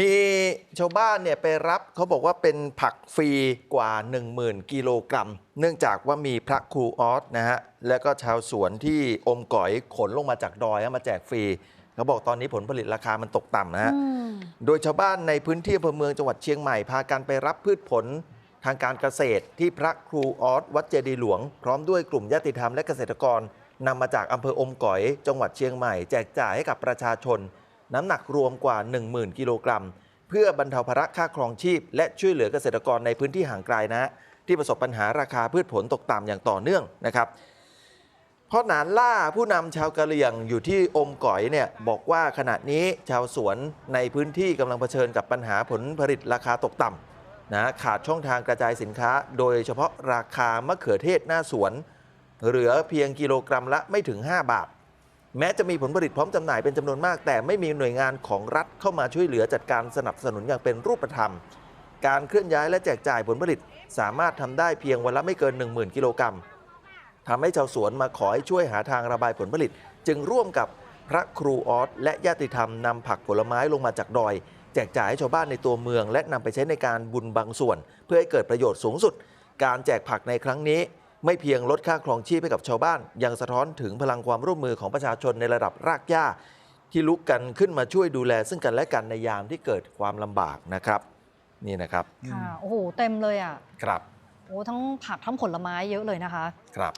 มีชาวบ้านเนี่ยไปรับเขาบอกว่าเป็นผักฟรีกว่า 10,000 กิโลกรัม เนื่องจากว่ามีพระครูออสนะฮะ แล้วก็ชาวสวนที่อมก๋อยขนลงมาจากดอยเอามาแจกฟรีเขาบอกตอนนี้ผลผลิตราคามันตกต่ำนะฮะอืมโดยชาวบ้านในพื้นที่อำเภอเมืองจังหวัดเชียงใหม่ พากันไปรับพืชผลทางการเกษตรที่พระครูออสวัดเจดีย์หลวง พร้อมด้วยกลุ่มญาติธรรมและเกษตรกรนำมาจากอำเภออมก๋อย จังหวัดเชียงใหม่ แจกจ่ายให้กับประชาชน น้ำหนักรวมกว่า 10,000 กิโลกรัม เพื่อบรรเทาภาระค่าครองชีพ และช่วยเหลือเกษตรกรในพื้นที่ห่างไกลนะ ที่ประสบปัญหาราคาพืชผลตกต่ำอย่างต่อเนื่องนะครับพ่อหนานล่าผู้นำชาวกะเหรี่ยงอยู่ที่อมก๋อยเนี่ยบอกว่าขณะนี้ชาวสวนในพื้นที่กำลังเผชิญกับปัญหาผลผลิตราคาตกต่ำนะขาดช่องทางกระจายสินค้า โดยเฉพาะราคามะเขือเทศหน้าสวน เหลือเพียงกิโลกรัมละไม่ถึง 5 บาท แม้จะมีผลผลิตพร้อมจำหน่ายเป็นจำนวนมาก แต่ไม่มีหน่วยงานของรัฐเข้ามาช่วยเหลือจัดการสนับสนุนอย่างเป็นรูปธรรม การเคลื่อนย้ายและแจกจ่ายผลผลิต สามารถทำได้เพียงวันละไม่เกิน 10,000 กิโลกรัมทำให้ชาวสวนมาขอให้ช่วยหาทางระบายผลผลิต จึงร่วมกับพระครูออสและญาติธรรมนำผักผลไม้ลงมาจากดอย แจกจ่ายให้ชาวบ้านในตัวเมือง และนำไปใช้ในการบุญบางส่วน เพื่อให้เกิดประโยชน์สูงสุด การแจกผักในครั้งนี้ ไม่เพียงลดค่าครองชีพให้กับชาวบ้าน ยังสะท้อนถึงพลังความร่วมมือของประชาชนในระดับรากหญ้า ที่ลุกกันขึ้นมาช่วยดูแล ซึ่งกันและกันในยามที่เกิดความลำบากนะครับ นี่นะครับค่ะโอ้โหเต็มเลยอะครับโอ้ทั้งผักทั้งผลไม้เยอะเลยนะคะ ครับ